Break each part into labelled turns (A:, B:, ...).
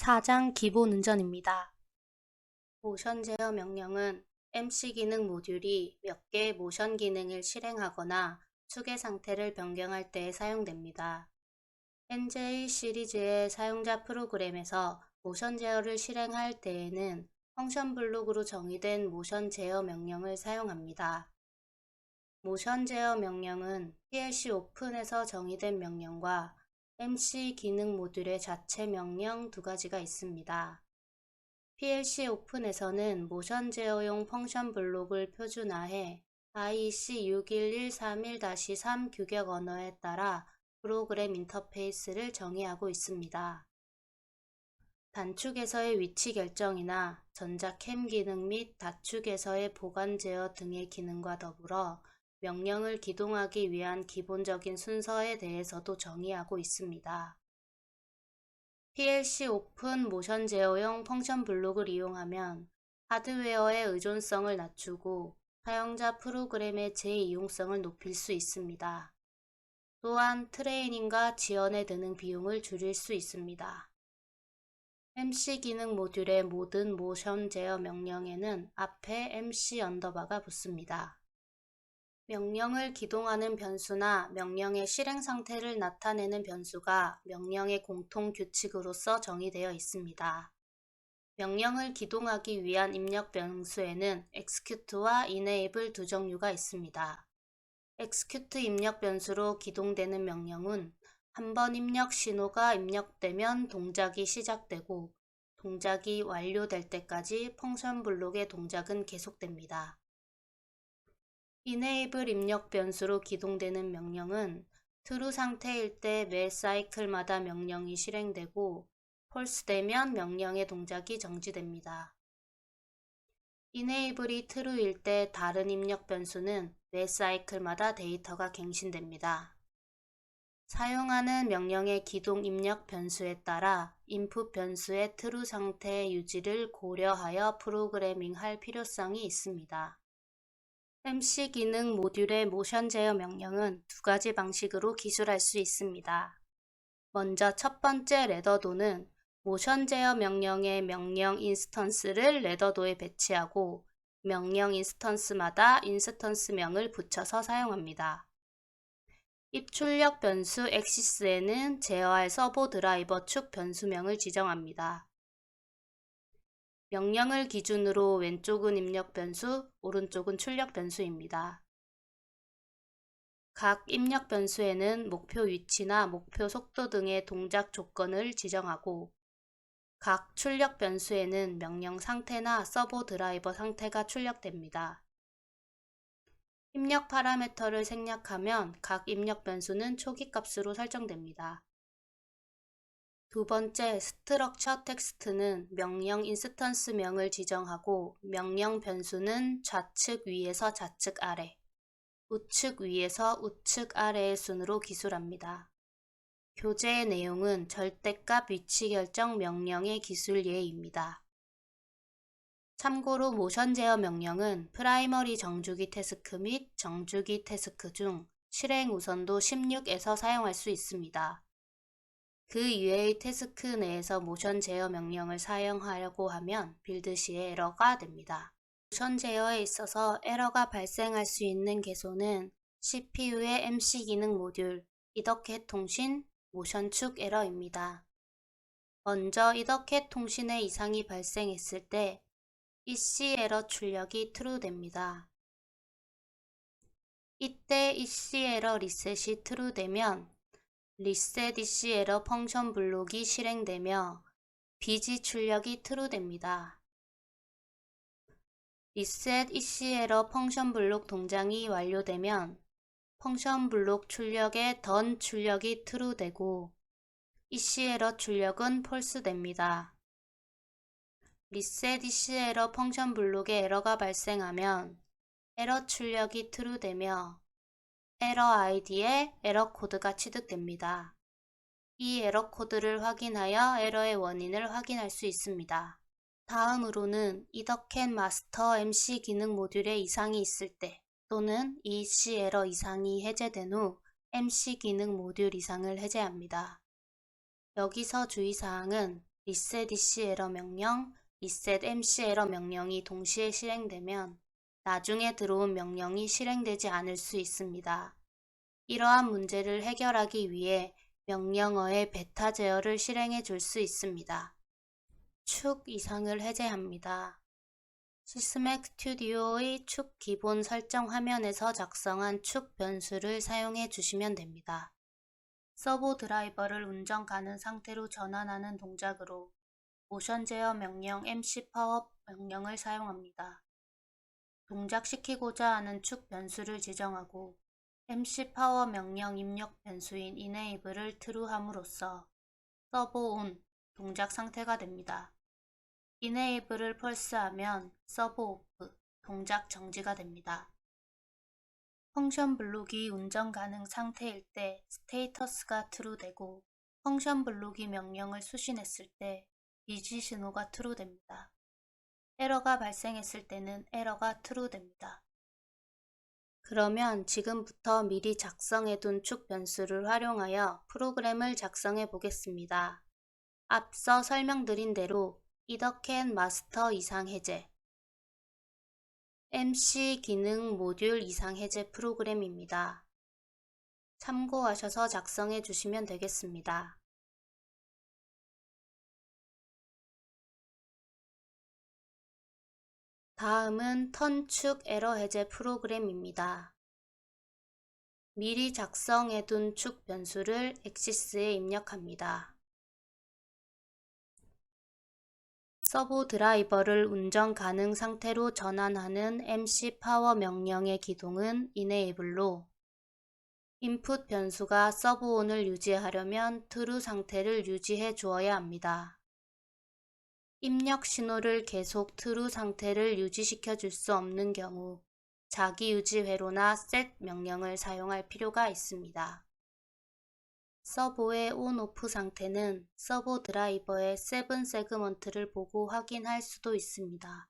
A: 4장 기본 운전입니다. 모션 제어 명령은 MC 기능 모듈이 몇 개의 모션 기능을 실행하거나 축의 상태를 변경할 때에 사용됩니다. NJ 시리즈의 사용자 프로그램에서 모션 제어를 실행할 때에는 펑션 블록으로 정의된 모션 제어 명령을 사용합니다. 모션 제어 명령은 PLC 오픈에서 정의된 명령과 MC 기능 모듈의 자체 명령 두 가지가 있습니다. PLC 오픈에서는 모션 제어용 펑션 블록을 표준화해 IEC 61131-3 규격 언어에 따라 프로그램 인터페이스를 정의하고 있습니다. 단축에서의 위치 결정이나 전자캠 기능 및 다축에서의 보관 제어 등의 기능과 더불어 명령을 기동하기 위한 기본적인 순서에 대해서도 정의하고 있습니다. PLC 오픈 모션 제어용 펑션 블록을 이용하면 하드웨어의 의존성을 낮추고 사용자 프로그램의 재이용성을 높일 수 있습니다. 또한 트레이닝과 지원에 드는 비용을 줄일 수 있습니다. MC 기능 모듈의 모든 모션 제어 명령에는 앞에 MC 언더바가 붙습니다. 명령을 기동하는 변수나 명령의 실행 상태를 나타내는 변수가 명령의 공통 규칙으로서 정의되어 있습니다. 명령을 기동하기 위한 입력 변수에는 execute와 enable 두 종류가 있습니다. execute 입력 변수로 기동되는 명령은 한 번 입력 신호가 입력되면 동작이 시작되고 동작이 완료될 때까지 펑션 블록의 동작은 계속됩니다. Enable 입력 변수로 기동되는 명령은 true 상태일 때 매 사이클마다 명령이 실행되고 false 되면 명령의 동작이 정지됩니다. enable이 true일 때 다른 입력 변수는 매 사이클마다 데이터가 갱신됩니다. 사용하는 명령의 기동 입력 변수에 따라 input 변수의 true 상태 유지를 고려하여 프로그래밍 할 필요성이 있습니다. MC 기능 모듈의 모션 제어 명령은 두 가지 방식으로 기술할 수 있습니다. 먼저 첫 번째 레더도는 모션 제어 명령의 명령 인스턴스를 레더도에 배치하고 명령 인스턴스마다 인스턴스명을 붙여서 사용합니다. 입출력 변수 엑시스에는 제어할 서버 드라이버 축 변수명을 지정합니다. 명령을 기준으로 왼쪽은 입력 변수, 오른쪽은 출력 변수입니다. 각 입력 변수에는 목표 위치나 목표 속도 등의 동작 조건을 지정하고 각 출력 변수에는 명령 상태나 서버 드라이버 상태가 출력됩니다. 입력 파라미터를 생략하면 각 입력 변수는 초기 값으로 설정됩니다. 두 번째, 스트럭처 텍스트는 명령 인스턴스명을 지정하고 명령 변수는 좌측 위에서 좌측 아래, 우측 위에서 우측 아래의 순으로 기술합니다. 교재의 내용은 절대값 위치 결정 명령의 기술 예입니다. 참고로 모션 제어 명령은 프라이머리 정주기 태스크 및 정주기 태스크 중 실행 우선도 16에서 사용할 수 있습니다. 그 이외의 태스크 내에서 모션 제어 명령을 사용하려고 하면 빌드 시에 에러가 됩니다. 모션 제어에 있어서 에러가 발생할 수 있는 개소는 CPU의 MC 기능 모듈, 이더캣 통신, 모션 축 에러입니다. 먼저 이더캣 통신에 이상이 발생했을 때 EC 에러 출력이 true 됩니다. 이때 EC 에러 리셋이 true 되면 리셋 EC 에러 펑션 블록이 실행되며 BG 출력이 true 됩니다. 리셋 EC 에러 펑션 블록 동작이 완료되면 펑션 블록 출력의 던 출력이 true 되고 EC 에러 출력은 false 됩니다. 리셋 EC 에러 펑션 블록에 에러가 발생하면 에러 출력이 true 되며 에러 아이디에 에러 코드가 취득됩니다. 이 에러 코드를 확인하여 에러의 원인을 확인할 수 있습니다. 다음으로는 이더캔 마스터 MC 기능 모듈에 이상이 있을 때 또는 EC 에러 이상이 해제된 후 MC 기능 모듈 이상을 해제합니다. 여기서 주의사항은 resetDC 에러 명령, resetMC 에러 명령이 동시에 실행되면 나중에 들어온 명령이 실행되지 않을 수 있습니다. 이러한 문제를 해결하기 위해 명령어의 베타 제어를 실행해 줄 수 있습니다. 축 이상을 해제합니다. 시스맥 스튜디오의 축 기본 설정 화면에서 작성한 축 변수를 사용해 주시면 됩니다. 서버 드라이버를 운전 가능 상태로 전환하는 동작으로 모션 제어 명령 MC 파워 명령을 사용합니다. 동작시키고자 하는 축 변수를 지정하고 MC 파워 명령 입력 변수인 enable을 true 함으로써 서버 on 동작 상태가 됩니다. enable을 펄스하면 서버 오프 동작 정지가 됩니다. 펑션 블록이 운전 가능 상태일 때 스테이터스가 true 되고 펑션 블록이 명령을 수신했을 때 비지 신호가 true 됩니다. 에러가 발생했을 때는 에러가 true 됩니다. 그러면 지금부터 미리 작성해둔 축 변수를 활용하여 프로그램을 작성해 보겠습니다. 앞서 설명드린 대로 이더캔 마스터 이상 해제 MC 기능 모듈 이상 해제 프로그램입니다. 참고하셔서 작성해 주시면 되겠습니다. 다음은 턴축 에러 해제 프로그램입니다. 미리 작성해둔 축 변수를 엑시스에 입력합니다. 서버 드라이버를 운전 가능 상태로 전환하는 MC 파워 명령의 기동은 enable로 인풋 변수가 서버 온을 유지하려면 true 상태를 유지해 주어야 합니다. 입력 신호를 계속 true 상태를 유지시켜 줄 수 없는 경우 자기 유지 회로나 set 명령을 사용할 필요가 있습니다. 서버의 on-off 상태는 서버 드라이버의 7 세그먼트를 보고 확인할 수도 있습니다.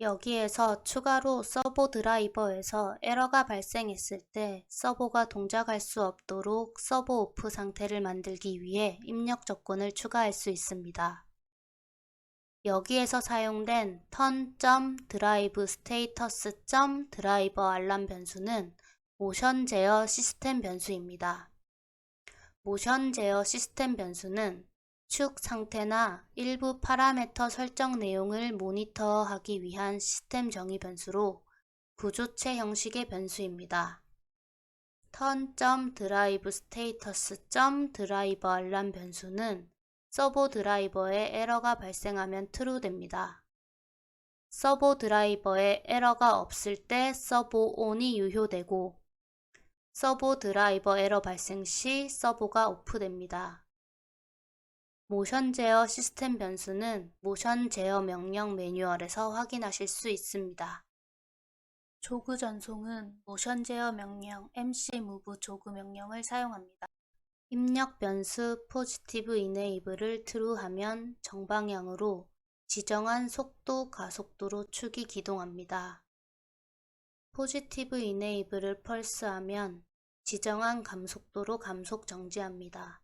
A: 여기에서 추가로 서버 드라이버에서 에러가 발생했을 때 서버가 동작할 수 없도록 서버 오프 상태를 만들기 위해 입력 조건을 추가할 수 있습니다. 여기에서 사용된 turn.driveStatus.driver 알람 변수는 모션 제어 시스템 변수입니다. 모션 제어 시스템 변수는 축 상태나 일부 파라메터 설정 내용을 모니터하기 위한 시스템 정의 변수로 구조체 형식의 변수입니다. turn.driveStatus.driver 알람 변수는 서버 드라이버에 에러가 발생하면 true 됩니다. 서버 드라이버에 에러가 없을 때 서버 on이 유효되고 서버 드라이버 에러 발생 시 서버가 오프됩니다. 모션 제어 시스템 변수는 모션 제어 명령 매뉴얼에서 확인하실 수 있습니다. 조그 전송은 모션 제어 명령 MC move 조그 명령을 사용합니다. 입력 변수 포지티브 이네이블을 true 하면 정방향으로 지정한 속도 가속도로 축이 기동합니다. 포지티브 이네이블을 펄스하면 지정한 감속도로 감속 정지합니다.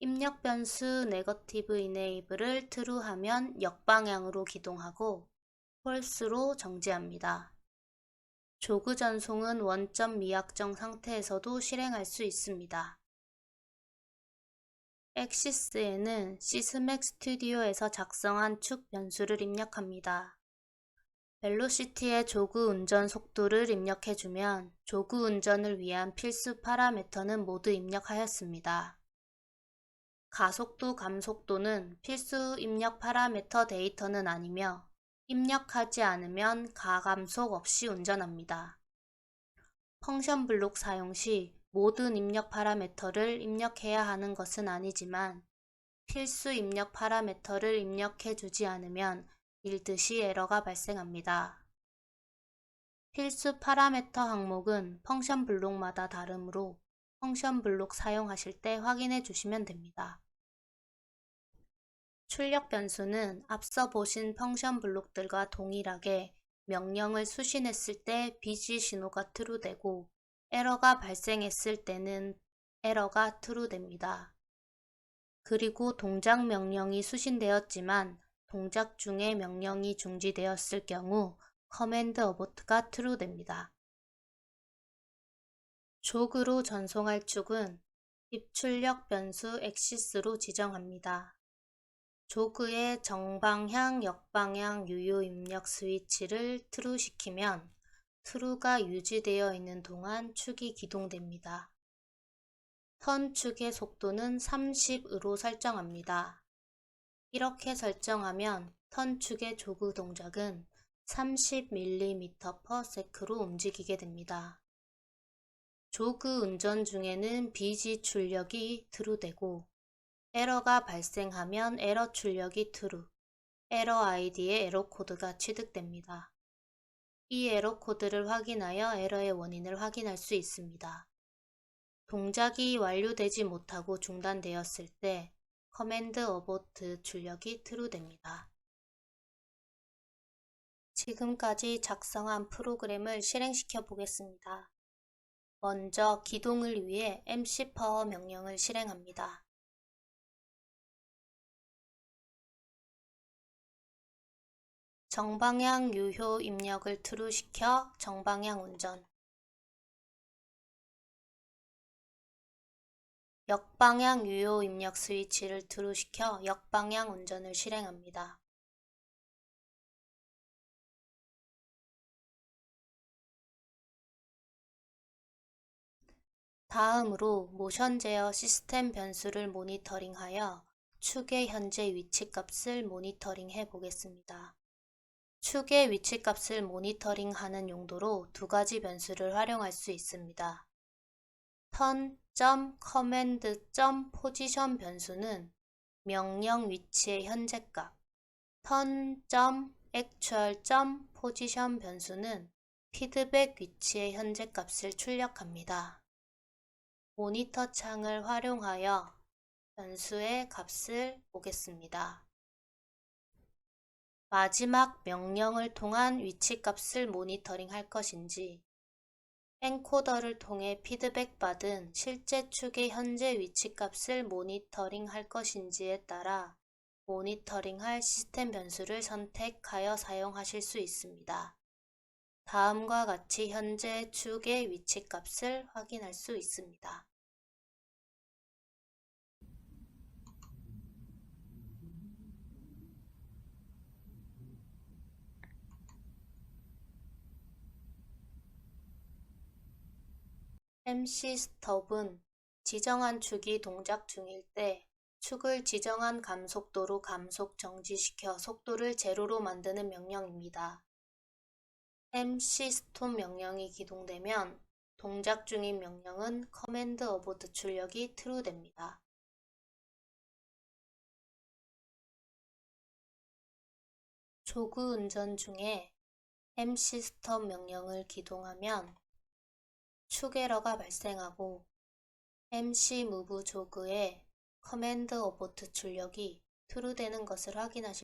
A: 입력 변수 네거티브 이네이블을 true 하면 역방향으로 기동하고 펄스로 정지합니다. 조그 전송은 원점 미약정 상태에서도 실행할 수 있습니다. 엑시스에는 시스맥 스튜디오에서 작성한 축 변수를 입력합니다. 벨로시티의 조그 운전 속도를 입력해주면 조그 운전을 위한 필수 파라미터는 모두 입력하였습니다. 가속도, 감속도는 필수 입력 파라미터 데이터는 아니며 입력하지 않으면 가감속 없이 운전합니다. 펑션 블록 사용 시 모든 입력 파라미터를 입력해야 하는 것은 아니지만 필수 입력 파라미터를 입력해 주지 않으면 읽듯이 에러가 발생합니다. 필수 파라미터 항목은 펑션 블록마다 다르므로 펑션 블록 사용하실 때 확인해 주시면 됩니다. 출력 변수는 앞서 보신 펑션 블록들과 동일하게 명령을 수신했을 때 BG 신호가 트루되고 에러가 발생했을 때는 에러가 true 됩니다. 그리고 동작 명령이 수신되었지만 동작 중에 명령이 중지되었을 경우 커맨드 어보트가 true 됩니다. 족으로 전송할 축은 입출력 변수 엑시스로 지정합니다. 조그의 정방향, 역방향 유효 입력 스위치를 true 시키면 true가 유지되어 있는 동안 축이 기동됩니다. 턴 축의 속도는 30으로 설정합니다. 이렇게 설정하면 턴 축의 조그 동작은 30mm/s로 움직이게 됩니다. 조그 운전 중에는 비지 출력이 true되고 에러가 발생하면 에러 출력이 true, 에러 아이디의 에러 코드가 취득됩니다. 이 에러 코드를 확인하여 에러의 원인을 확인할 수 있습니다. 동작이 완료되지 못하고 중단되었을 때 커맨드 어보트 출력이 true 됩니다. 지금까지 작성한 프로그램을 실행시켜 보겠습니다. 먼저 기동을 위해 mcpower 명령을 실행합니다. 정방향 유효 입력을 true 시켜 정방향 운전 역방향 유효 입력 스위치를 true 시켜 역방향 운전을 실행합니다. 다음으로 모션 제어 시스템 변수를 모니터링하여 축의 현재 위치 값을 모니터링 해 보겠습니다. 축의 위치 값을 모니터링 하는 용도로 두 가지 변수를 활용할 수 있습니다. turn.command.position 변수는 명령 위치의 현재 값, turn.actual.position 변수는 피드백 위치의 현재 값을 출력합니다. 모니터 창을 활용하여 변수의 값을 보겠습니다. 마지막 명령을 통한 위치 값을 모니터링 할 것인지 엔코더를 통해 피드백 받은 실제 축의 현재 위치 값을 모니터링 할 것인지에 따라 모니터링 할 시스템 변수를 선택하여 사용하실 수 있습니다. 다음과 같이 현재 축의 위치 값을 확인할 수 있습니다. MC 스톱은 지정한 축이 동작 중일 때 축을 지정한 감속도로 감속 정지시켜 속도를 제로로 만드는 명령입니다. MC 스톱 명령이 기동되면 동작 중인 명령은 커맨드 어보트 출력이 true 됩니다. 조그 운전 중에 MC 스톱 명령을 기동하면 축에러가 발생하고 MC 무브 조그의 커맨드 어보트 출력이 true 되는 것을 확인하실